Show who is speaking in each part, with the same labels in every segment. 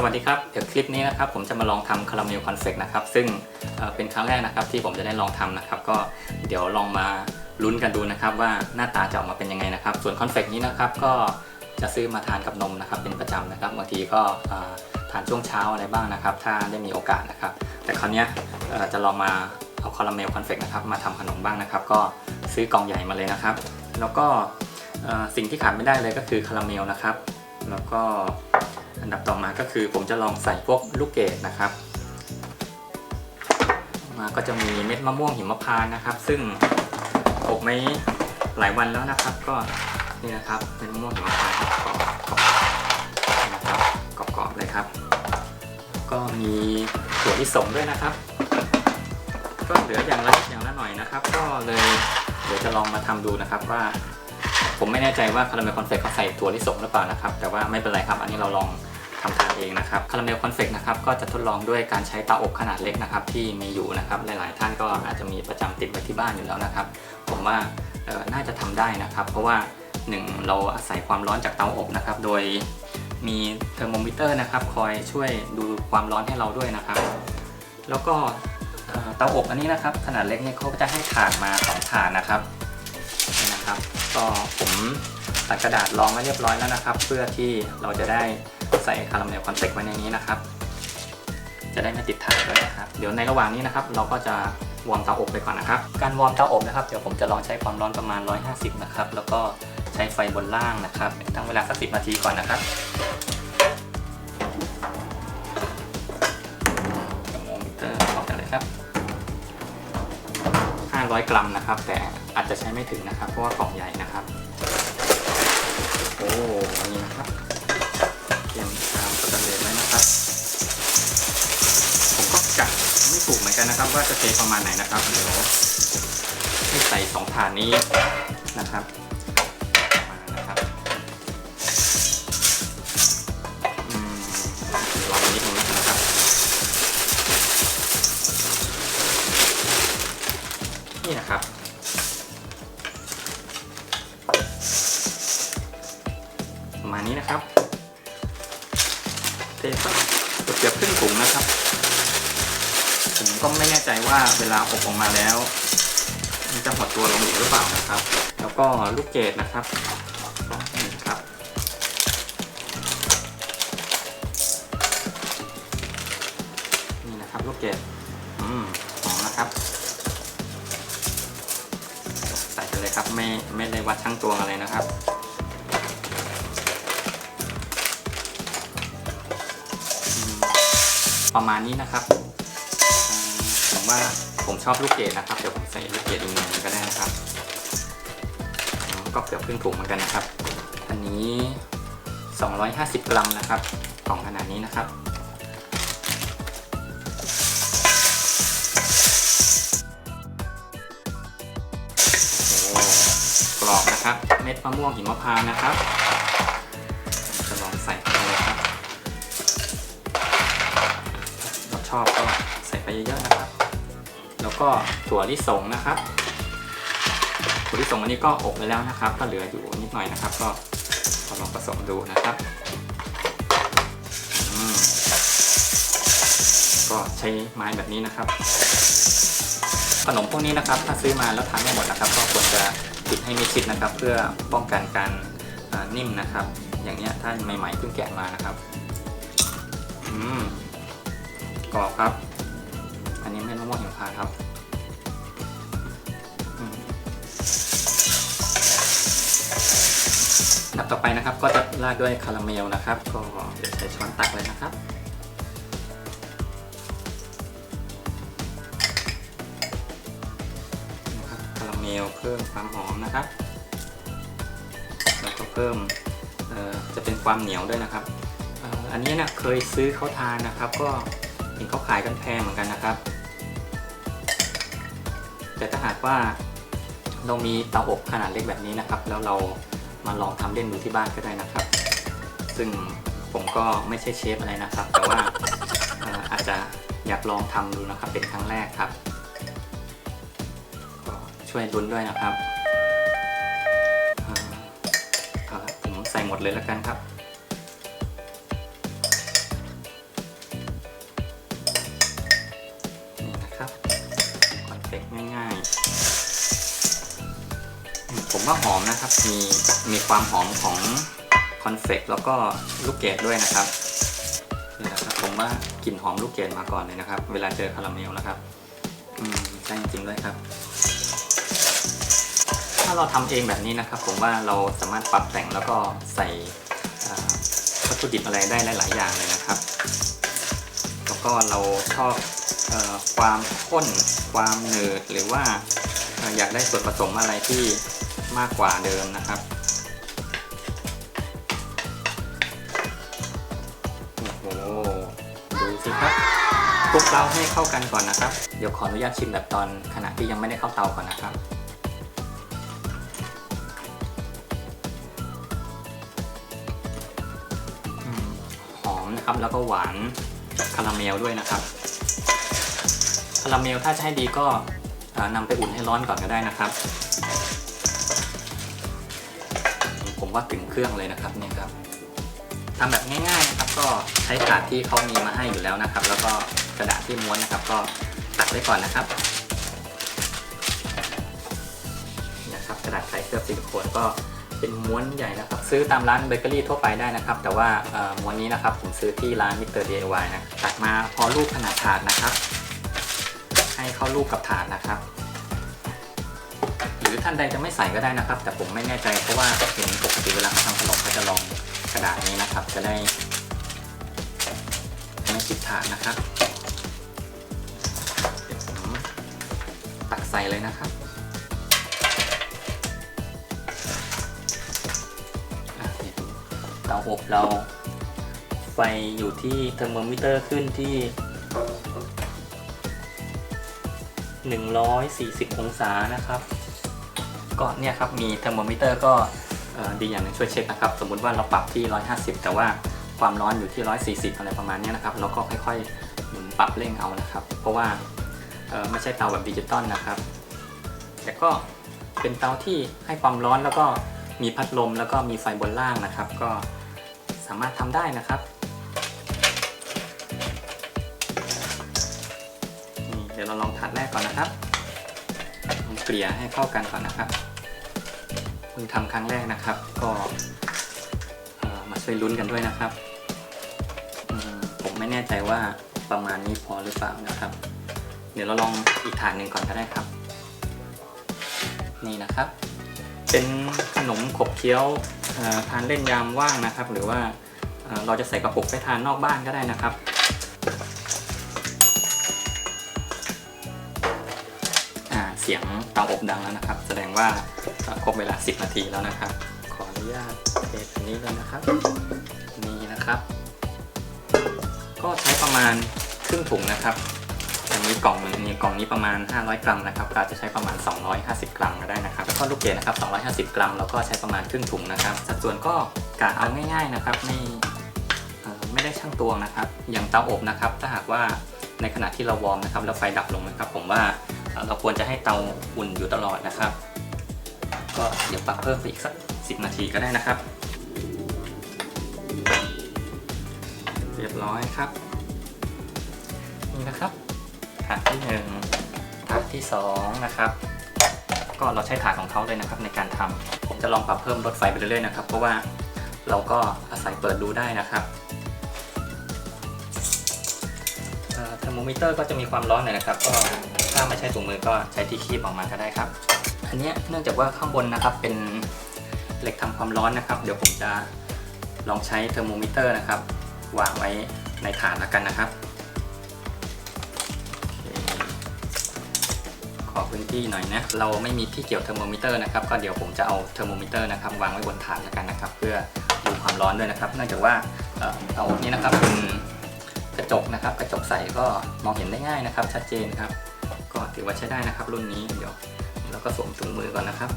Speaker 1: สวัสดีครับ เดี๋ยวคลิปนี้นะครับผมจะมาลองทำคาราเมลคอนเฟกนะครับ ซึ่งเเป็นครั้งแรกนะครับที่ผมจะได้ลองทำนะครับ ก็เดี๋ยวลองมาลุ้นกันดูนะครับ ว่าหน้าตาจะออกมาเป็นยังไงนะครับ ส่วนคอนเฟกนี้นะครับก็จะซื้อมาทานกับนมนะครับ เป็นประจำนะครับบางทีก็ทานช่วงเช้าอะไรบ้างนะครับ ถ้าได้มีโอกาสนะครับ แต่คราวนี้จะลองมาเอาคาราเมลคอนเฟกนะครับมาทำขนมบ้างนะครับ ก็ซื้อกล่องใหญ่มาเลยนะครับ แล้วก็สิ่งที่ขาดไม่ได้เลยก็คือคาราเมลนะครับ แล้วก็ อันดับต่อมาก็คือผมจะลองใส่พวกลูกเกดนะครับ มาก็จะมีเม็ดมะม่วงหิมพานต์นะครับ ซึ่งอบไม่หลายวันแล้วนะครับ ก็นี่นะครับเม็ดมะม่วงหิมพานต์ครับกรอบกรอบนะครับกรอบๆเลยครับ ก็มีถั่วลิสงด้วยนะครับ ก็เหลืออย่างละอย่างละหน่อยนะครับ ก็เลยเดี๋ยวจะลองมาทำดูนะครับว่าผมไม่แน่ใจว่าคาราเมลคอนเฟกเขาใส่ถั่วลิสงหรือเปล่านะครับ แต่ว่าไม่เป็นไรครับ อันนี้เราลอง ทำทานเองนะครับคาราเมลคอนเฟกนะครับก็จะทดลองด้วยการใช้เตาอบขนาดเล็กนะครับที่มีอยู่นะครับหลาย ๆ ท่านก็อาจจะมีประจำติดไว้ที่บ้านอยู่แล้วนะครับ ผมว่าน่าจะทำได้นะครับ เพราะว่าหนึ่งเราอาศัยความร้อนจากเตาอบนะครับ โดยมีเทอร์โมมิเตอร์นะครับ คอยช่วยดูความร้อนให้เราด้วยนะครับ แล้วก็เตาอบอันนี้นะครับ ขนาดเล็กเนี่ยเขาก็จะให้ถ่านมาสองถ่านนะครับนี่นะครับ ก็ผมตัดกระดาษรองไว้เรียบร้อยแล้วนะครับ เพื่อที่เราจะได้ ใส่คาราเมลคอนเฟกไว้ในนี้นะครับ จะได้ไม่ติดถ่านด้วยนะครับ เดี๋ยวในระหว่างนี้นะครับ เราก็จะวอร์มเตาอบไปก่อนนะครับ การวอร์มเตาอบนะครับ เดี๋ยวผมจะลองใช้ความร้อนประมาณ 150 นะครับ แล้วก็ใช้ไฟบนล่างนะครับตั้งเวลาสักสินาทีก่อนนะครับร์โมมิเตอร์ออกกันเลยครับ500 กรัมนะครับ แต่อาจจะใช้ไม่ถึงนะครับ เพราะว่ากล่องใหญ่นะครับ โอ้นี่นะครับ สแตนเลสไว้นะครับ ผมก็กะไม่ถูกเหมือนกันนะครับ ว่าจะเทประมาณไหนนะครับ เดี๋ยวให้ใส่สองถาดนี้นะครับมานะครับอืมลองนิดนึงนะครับนี่นะครับ ว่าเวลาอบออกมาแล้ว มันจะหดตัวลงอีกหรือเปล่านะครับ แล้วก็ลูกเกดนะครับนี่นะครับนี่นะครับลูกเกดอืมหอมนะครับใส่ไปเลยครับไม่ไม่ได้วัดช่างตวงอะไรนะครับประมาณนี้นะครับ ว่าผมชอบลูกเกดนะครับ เดี๋ยวผมใส่ลูกเกดอีกหนึ่งก็ได้นะครับก็เกือบครึ่งถุงเหมือนกันนะครับ อันนี้ 250 กรัมนะครับกล่องขนาดนี้นะครับ กรอบนะครับ เม็ดมะม่วงหิมพานต์นะครับ จะลองใส่เข้าไปเลยครับ เราชอบก็ใส่ไปเยอะๆนะครับ ก็ถั่วลิสงนะครับถั่วลิสงอันนี้ก็อบไปแล้วนะครับ ก็เหลืออยู่นิดหน่อยนะครับ ก็ลองผสมดูนะครับก็ใช้ไม้แบบนี้นะครับ ขนมพวกนี้นะครับ ถ้าซื้อมาแล้วทานไม่หมดนะครับ ก็ควรจะปิดให้มิดชิดนะครับ เพื่อป้องกันการนิ่มนะครับ อย่างเนี้ยถ้าใหม่ๆเพิ่งแกะมานะครับอืมกรอบครับ อันนี้เม็ดมะม่วงหิมพานครับ ดับต่อไปนะครับ ก็จะราดด้วยคาราเมลนะครับ ก็เดี๋ยวใช้ช้อนตักเลยนะครับคาราเมลเพิ่มความหอมนะครับ แล้วก็เพิ่มจะเป็นความเหนียวด้วยนะครับอันนี้นะเคยซื้อเขาทานนะครับ ก็เห็นเขาขายกันแพงเหมือนกันนะครับ แต่ถ้าหากว่าเรามีเตาอบขนาดเล็กแบบนี้นะครับ แล้วเรา มาลองทำเล่นดูที่บ้านก็ได้นะครับ ซึ่งผมก็ไม่ใช่เชฟอะไรนะครับ แต่ว่าอาจจะอยากลองทำดูนะครับเป็นครั้งแรกครับก็ช่วยลุ้นด้วยนะครับผมใส่หมดเลยแล้วกันครับ ผมว่าหอมนะครับ มีมีความหอมของคอนเฟกแล้วก็ลูกเกดด้วยนะครับนี่นะครับ ผมว่ากลิ่นหอมลูกเกดมาก่อนเลยนะครับ เวลาเจอคาราเมลนะครับ อืมใช่จริงด้วยครับ ถ้าเราทำเองแบบนี้นะครับ ผมว่าเราสามารถปรับแต่งแล้วก็ใส่วัตถุดิบอะไรได้หลาย ๆ อย่างเลยนะครับ แล้วก็เราชอบความข้น ความหนืดหรือว่าอยากได้ส่วนผสมอะไรที่ มากกว่าเดิมนะครับโอ้โหดูสิครับคลุกเคล้าให้เข้ากันก่อนนะครับ เดี๋ยวขออนุญาตชิมแบบตอนขณะที่ยังไม่ได้เข้าเตาก่อนนะครับหอมนะครับแล้วก็หวานคาราเมลด้วยนะครับคาราเมลถ้าจะให้ดีก็นำไปอุ่นให้ร้อนก่อนก็ได้นะครับ ผมว่าถึงเครื่องเลยนะครับเนี่ยครับทำแบบง่ายๆนะครับ ก็ใช้ถาดที่เขามีมาให้อยู่แล้วนะครับ แล้วก็กระดาษที่ม้วนนะครับ ก็ตัดไว้ก่อนนะครับนี่นะครับ กระดาษใส่เคลือบซิลิโคนก็เป็นม้วนใหญ่นะครับ ซื้อตามร้านเบเกอรี่ทั่วไปได้นะครับ แต่ว่าม้วนนี้นะครับผมซื้อที่ร้านมิสเตอร์ DIY นะตัดมาพอรูปขนาดถาดนะครับ ให้เข้ารูปกับถาดนะครับ ท่านใดจะไม่ใส่ก็ได้นะครับ แต่ผมไม่แน่ใจเพราะว่าเห็นปกติเวลาเขาทำขนมเขาจะลองกระดาษนี้นะครับ จะได้ไม่ติดถาดนะครับเดี๋ยวผมตักใส่เลยนะครับเดี๋ยวเตาอบเราไฟอยู่ที่เทอร์โมมิเตอร์ขึ้นที่140 องศานะครับ ก็เนี่ยครับมีเทอร์โมมิเตอร์ก็ดีอย่างหนึงช่วยเช็คนะครับ สมมุติว่าเราปรับที่ 150 แต่ว่าความร้อนอยู่ที่ 140 อะไรประมาณนี้นะครับ เราก็ค่อยๆหมุนปรับเร่งเอานะครับ เพราะว่าไม่ใช่เตาแบบดิจิตอลนะครับ แต่ก็เป็นเตาที่ให้ความร้อนแล้วก็มีพัดลมแล้วก็มีไฟบนล่างนะครับ ก็สามารถทำได้นะครับนี่เดี๋ยวเราลองถาดแรกก่อนนะครับเกลี่ยให้เข้ากันก่อนนะครับ พิ่งทำครั้งแรกนะครับ ก็มาช่วยลุ้นกันด้วยนะครับ ผมไม่แน่ใจว่าประมาณนี้พอหรือเปล่านะครับ เดี๋ยวเราลองอีกถาดหนึ่งก่อนก็ได้ครับ นี่นะครับ เป็นขนมขบเคี้ยวทานเล่นยามว่างนะครับ หรือว่าเราจะใส่กระปุกไปทานนอกบ้านก็ได้นะครับ สียงเตาอบดังแล้วนะครับ แสดงว่าครบเวลา 10 นาทีแล้วนะครับ ขออนุญาตเทอันนี้เลยนะครับ นี่นะครับ ก็ใช้ประมาณครึ่งถุงนะครับอันนี้กล่องนึงนี่กล่องนี้ประมาณ 500 กรัมนะครับก็อาจจะใช้ประมาณ 250 กรัมก็ได้นะครับแล้วก็ลูกเกดนะครับ 250 กรัมแล้วก็ใช้ประมาณครึ่งถุงนะครับ สัดส่วนก็กะเอาง่าย ๆนะครับไม่ไม่ได้ช่างตวงนะครับ อย่างเตาอบนะครับ ถ้าหากว่าในขณะที่เราวอร์มนะครับแล้วไฟดับลงนะครับ ผมว่า เราควรจะให้เตาอุ่นอยู่ตลอดนะครับ ก็เดี๋ยวปรับเพิ่มไปอีกสัก 10 นาทีก็ได้นะครับ เรียบร้อยครับนี่นะครับถาดที่1ถาดที่2นะครับก็เราใช้ถาดของเขาเลยนะครับในการทำผมจะลองปรับเพิ่มลดไฟไปเรื่อยๆนะครับ เพราะว่าเราก็อาศัยเปิดดูได้นะครับ โมมิเตอร์ก็จะมีความร้อนหน่อยนะครับ ก็ถ้าไม่ใช้ถุงมือก็ใช้ที่คีบออกมาก็ได้ครับ อันนี้เนื่องจากว่าข้างบนนะครับเป็นเหล็กทำความร้อนนะครับ เดี๋ยวผมจะลองใช้เทอร์โมมิเตอร์นะครับวางไว้ในถาดแล้วกันนะครับ ขอพื้นที่หน่อยนะ เราไม่มีที่เกี่ยวเทอร์โมมิเตอร์นะครับ ก็เดี๋ยวผมจะเอาเทอร์โมมิเตอร์นะครับวางไว้บนถาดแล้วกันนะครับ เพื่อดูความร้อนด้วยนะครับ เนื่องจากว่าเอ่อเตานี้นะครับเป็น กระจกนะครับ กระจกใสก็มองเห็นได้ง่ายนะครับ ชัดเจนครับ ก็ถือว่าใช้ได้นะครับ รุ่นนี้เดี๋ยวเราก็สวมถุงมือก่อนนะครับ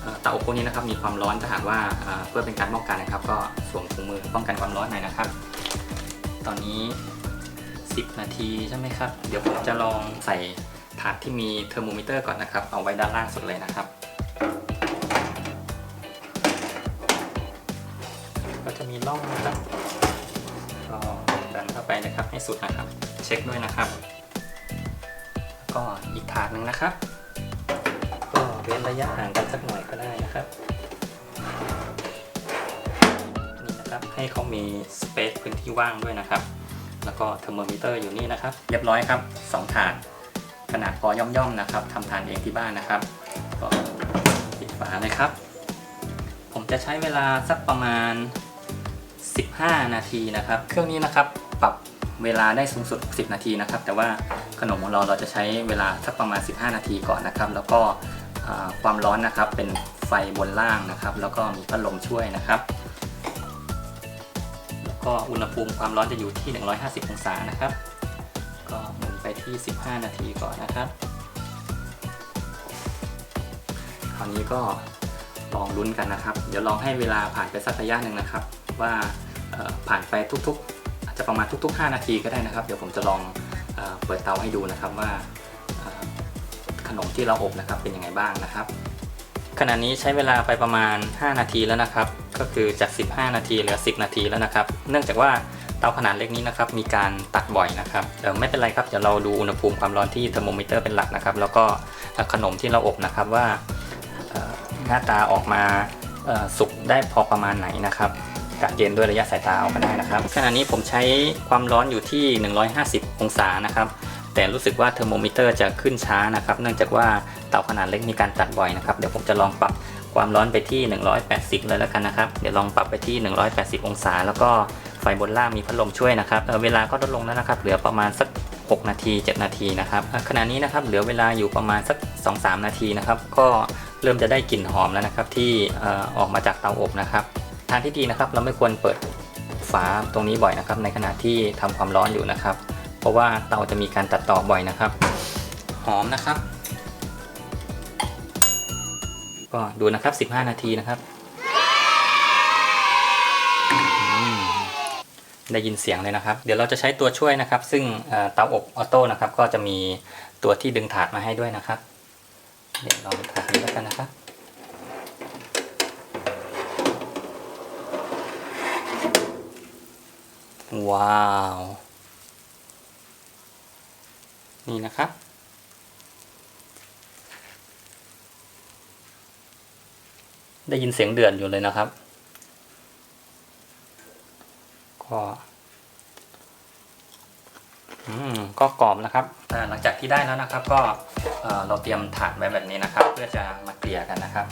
Speaker 1: เอ่อเตาอบพวกนี้นะครับมีความร้อนถ้าหากว่าเอ่อเพื่อเป็นการป้องกันนะครับ ก็สวมถุงมือป้องกันความร้อนหน่อยนะครับ ตอนนี้ 10 นาทีใช่ไหมครับ เดี๋ยวผมจะลองใส่ถาดที่มีเทอร์โมมิเตอร์ก่อนนะครับ เอาไว้ด้านล่างสุดเลยนะครับ มีร่องนะครับก็ดันเข้าไปนะครับให้สุดนะครับ เช็คด้วยนะครับ ก็อีกถาดหนึ่งนะครับ ก็เว้นระยะห่างกันสักหน่อยก็ได้นะครับนี่นะครับให้เขามีสเปซพื้นที่ว่างด้วยนะครับ แล้วก็เทอร์โมมิเตอร์อยู่นี่นะครับ เรียบร้อยครับสองถาดขนาดพอย่อมๆนะครับทำทานเองที่บ้านนะครับ ก็ปิดฝาเลยครับ ผมจะใช้เวลาสักประมาณ 15 นาทีนะครับ เครื่องนี้นะครับปรับเวลาได้สูงสุด10นาทีนะครับ แต่ว่าขนมของเราเราจะใช้เวลาสักประมาณ 15 นาทีก่อนนะครับ แล้วก็ความร้อนนะครับเป็นไฟบนล่างนะครับ แล้วก็มีพัดลมช่วยนะครับ แล้วก็อุณหภูมิความร้อนจะอยู่ที่ 150 องศานะครับ ก็หมุนไปที่ 15 นาทีก่อนนะครับคราวนี้ก็ลองลุ้นกันนะครับ เดี๋ยวลองให้เวลาผ่านไปสักระยะหนึ่งนะครับ ว่าผ่านไปทุกๆ อาจจะประมาณทุก ๆ 5 นาทีก็ได้นะครับ เดี๋ยวผมจะลองเอเปิดเตาให้ดูนะครับว่าขนมที่เราอบนะครับเป็นยังไงบ้างนะครับ ขณะนี้ใช้เวลาไปประมาณ 5 นาทีแล้วนะครับ ก็คือจาก 15 นาทีเหลือ 10 นาทีแล้วนะครับ เนื่องจากว่าเตาขนาดเล็กนี้นะครับมีการตัดบ่อยนะครับเดี๋ยวไม่เป็นไรครับเดี๋ยวเราดูอุณหภูมิความร้อนที่เทอร์โมมิเตอร์เป็นหลักนะครับ แล้วก็ขนมที่เราอบนะครับว่าหน้าตาออกมาสุกได้พอประมาณไหนนะครับ กะเกณฑ์ด้วยระยะสายตาเอาก็ได้นะครับขณะนี้ผมใช้ความร้อนอยู่ที่ 150 องศานะครับแต่รู้สึกว่าเทอร์โมมิเตอร์จะขึ้นช้านะครับเนื่องจากว่าเตาขนาดเล็กมีการตัดบ่อยนะครับเดี๋ยวผมจะลองปรับความร้อนไปที่ 180 เลยแล้วกันนะครับ เดี๋ยวลองปรับไปที่ 180 องศา แล้วก็ไฟบนล่างมีพัดลมช่วยนะครับเเวลาก็ลดลงแล้วนะครับ เหลือประมาณสัก 6 นาที 7 นาทีนะครับ ขณะนี้นะครับเหลือเวลาอยู่ประมาณสัก 2-3 นาทีนะครับ ก็เริ่มจะได้กลิ่นหอมแล้วนะครับที่ออกมาจากเตาอบนะครับ ทางที่ดีนะครับ เราไม่ควรเปิดฝาตรงนี้บ่อยนะครับ ในขณะที่ทำความร้อนอยู่นะครับ เพราะว่าเตาจะมีการตัดต่อบ่อยนะครับ หอมนะครับ ก็ดูนะครับ 15 นาทีนะครับได้ยินเสียงเลยนะครับ เดี๋ยวเราจะใช้ตัวช่วยนะครับ ซึ่งเอ่อเตาอบออโต้นะครับ ก็จะมีตัวที่ดึงถาดมาให้ด้วยนะครับ เดี๋ยวลองถาดนี้แล้วกันนะครับ ว้าว นี่นะครับ ได้ยินเสียงเดือดอยู่เลยนะครับ ก็อืมก็กรอบนะครับ หลังจากที่ได้แล้วนะครับ ก็เราเตรียมถาดไว้แบบนี้นะครับ เพื่อจะมาเกลี่ยกันนะครับ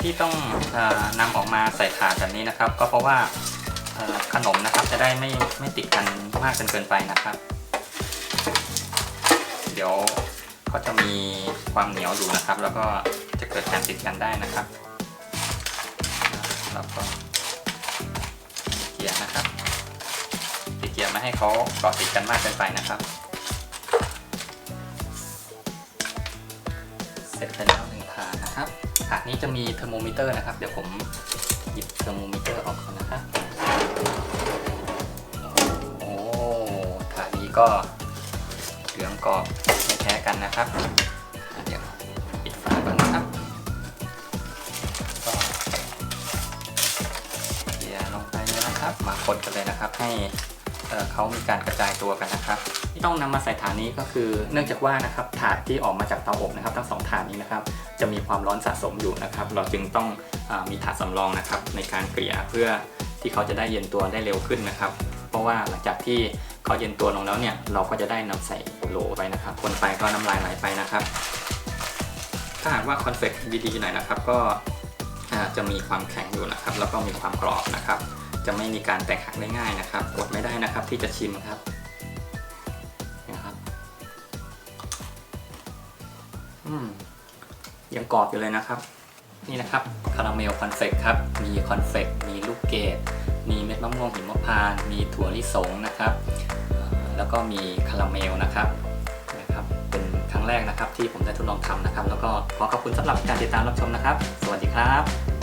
Speaker 1: ที่ต้องออนำออกมาใส่ถาดแบบนี้นะครับ ก็เพราะว่าขนมนะครับจะได้ไม่ไม่ติดกันมากจนเกินไปนะครับ เดี๋ยวเขาจะมีความเหนียวอยู่นะครับ แล้วก็จะเกิดการติดกันได้นะครับแล้วก็เกี่ยนะครับติดเกี่ยไม่ให้เขาเกาะติดกันมากเกินไปนะครับ นี้จะมีเทอร์โมมิเตอร์นะครับ เดี๋ยวผมหยิบเทอร์โมมิเตอร์ออกก่อนนะครับโอ้ถาดนี้ก็เหลืองกรอบไม่แพ้กันนะครับเดี๋ยวปิดฝาก่อนนะครับก็เกียร์ลงไปเลยนะครับ มาคนกันเลยนะครับ ให้เเขามีการกระจายตัวกันนะครับ ที่ต้องนำมาใส่ถาดนี้ก็คือ เนื่องจากว่านะครับถาดที่ออกมาจากเตาอบนะครับ ทั้งสองถาดนี้นะครับจะมีความร้อนสะสมอยู่นะครับ เราจึงต้องอมีถาดสำรองนะครับ ในการเกลี่ยเพื่อที่เขาจะได้เย็นตัวได้เร็วขึ้นนะครับ เพราะว่าหลังจากที่เขาเย็นตัวลงแล้วเนี่ยเราก็จะได้นำใส่โหลไปนะครับ คนไปก็น้ำลายไหลไปนะครับ ถ้าหากว่าคอนเฟกดีๆหน่อยนะครับก็จะมีความแข็งอยู่นะครับ แล้วก็มีความกรอบนะครับ จะไม่มีการแตกหักได้ง่ายนะครับอดไม่ได้นะครับที่จะชิมครับ ยังกรอบอยู่เลยนะครับ นี่นะครับคาราเมลคอนเฟกครับ มีคอนเฟกมีลูกเกดมีเม็ดมะม่วงหิมพานต์มีถั่วลิสงนะครับ แล้วก็มีคาราเมลนะครับนะครับ เป็นครั้งแรกนะครับที่ผมได้ทดลองทำนะครับ แล้วก็ขอขอบคุณสำหรับการติดตามรับชมนะครับ สวัสดีครับ